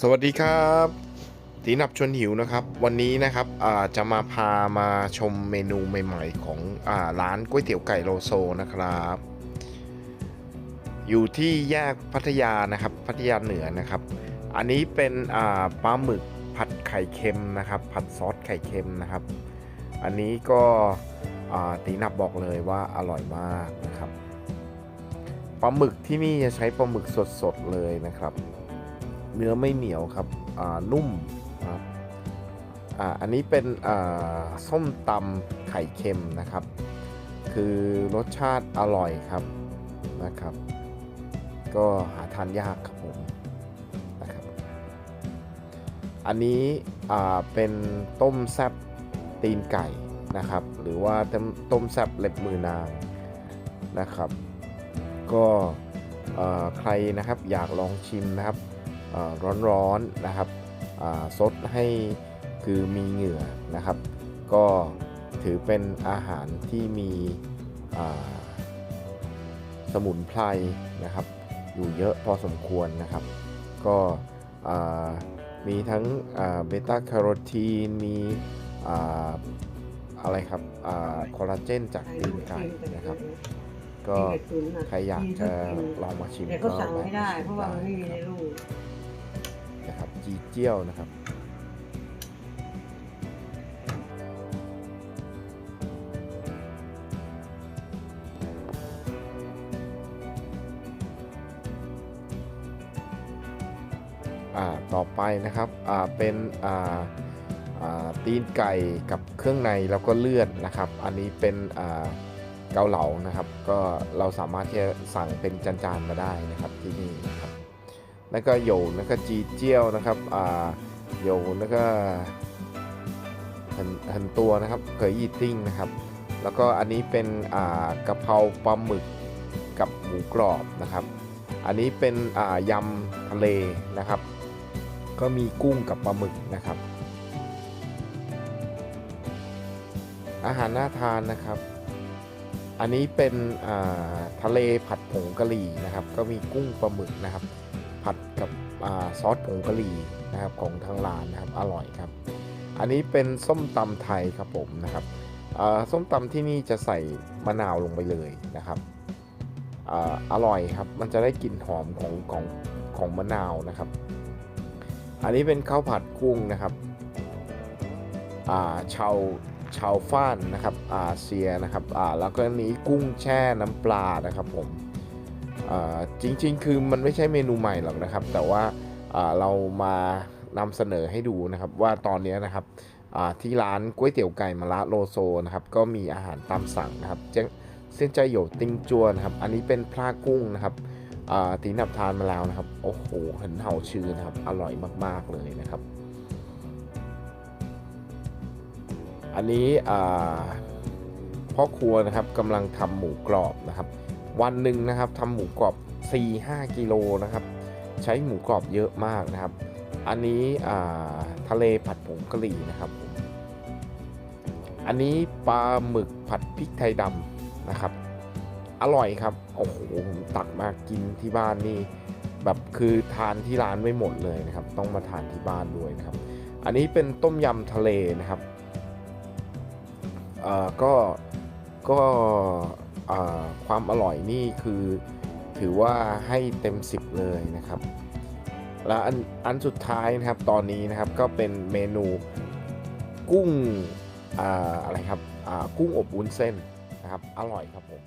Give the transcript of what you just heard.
สวัสดีครับตีนับชวนหิวนะครับ วันนี้นะครับจะมาพามาชมเมนูใหม่ ๆ ของอร้านก๋วยเตี๋ยวไก่โลโซนะครับ อยู่ที่แยกพัทยานะครับพัทยาเหนือนะครับ อันนี้เป็นปลาหมึกผัดไข่เค็มนะครับ ผัดซอสไข่เค็มนะครับ อันนี้ก็ตีนับบอกเลยว่าอร่อยมากนะครับปลาหมึกที่นี่จะใช้ปลาหมึกสดๆเลยนะครับ เนื้อไม่เหนียวครับอ่านุ่มครับอ่าอันนี้เป็นอ่าส้มตำไข่เค็มนะครับ คือรสชาติอร่อยครับนะครับ ก็หาทานยากครับผมนะครับอันนี้อ่าเป็นต้มแซบตีนไก่นะครับ หรือว่าต้มต้มแซบเล็บมือนางนะครับ ก็อ่อใครนะครับอยากลองชิมนะครับ ร้อนๆนะครับซดให้คือมีเหงื่อนะครับ ก็ถือเป็นอาหารที่มีสมุนไพรนะครับ อยู่เยอะพอสมควรนะครับ ก็มีทั้งเบต้าแคโรทีนมีอะไรครับคอลลาเจนจากตีนไก่นะครับ ก็ใครอยากจะลองมาชิมก็เขาสั่งไม่ได้แวะเพราะว่ามันไม่มีในรูป นะครับจีเจี้ยวนะครับต่อไปนะครับเป็นตีนไก่กับเครื่องในแล้วก็เลือดนะครับ อันนี้เป็นเกาเหลานะครับ ก็เราสามารถที่จะสั่งเป็นจานๆมาได้นะครับที่นี่ นะครับแล้วก็โยแล้วก็จีเจียวนะครับอ่าโยแล้วก็หันตัวนะครับเกยยีติ้งนะครับ แล้วก็อันนี้เป็นอ่ากะเพราปลาหมึกกับหมูกรอบนะครับ อันนี้เป็นอ่ายำทะเลนะครับ ก็มีกุ้งกับปลาหมึกนะครับ อาหารน่าทานนะครับ อันนี้เป็นทะเลผัดผงกะหรี่นะครับ ก็มีกุ้งปลาหมึกนะครับ ผัดกับอซอสผงกะหรี่นะครับของทางร้านนะครับอร่อยครับ อันนี้เป็นส้มตำไทยครับผมนะครับส้มตำที่นี่จะใส่มะนาวลงไปเลยนะครับออร่อยครับมันจะได้กลิ่นหอมของของของมะนาวนะครับ อันนี้เป็นข้าวผัดกุ้งนะครับชาวชาวฟ้านนะครับอาเซียนะครับอ่าแล้วก็อันนี้กุ้งแช่น้ำปลานะครับผม จริง ๆ คือมันไม่ใช่เมนูใหม่หรอกนะครับ แต่ว่าเรามานำเสนอให้ดูนะครับว่าตอนนี้นะครับที่ร้านก๋วยเตี๋ยวไก่มะระโลโซนะครับก็มีอาหารตามสั่งนะครับเจ้งเส้นใจโยติงจัวนะครับอันนี้เป็นพลากุ้งนะครับตีนับทานมาแล้วนะครับ โอ้โหเห็นเห่าชื่อนะครับ อร่อยมาก ๆ เลยนะครับ อันนี้พ่อครัวนะครับกำลังทำหมูกรอบนะครับ วันหนึ่งนะครับทำหมูกรอบ 4-5 กิโลนะครับ ใช้หมูกรอบเยอะมากนะครับ อันนี้ทะเลผัดผงกะหรี่นะครับ อันนี้ปลาหมึกผัดพริกไทยดำนะครับ อร่อยครับ โอ้โหผมตักมากินที่บ้านนี่แบบคือทานที่ร้านไม่หมดเลยนะครับ ต้องมาทานที่บ้านด้วยนะครับ อันนี้เป็นต้มยำทะเลนะครับเอ่อก็ก็ ความอร่อยนี่คือถือว่าให้เต็ม 10 เลยนะครับ และอันอันสุดท้ายนะครับตอนนี้นะครับก็เป็นเมนูกุ้งออะไรครับกุ้งอบวุ้นเส้นนะครับอร่อยครับผม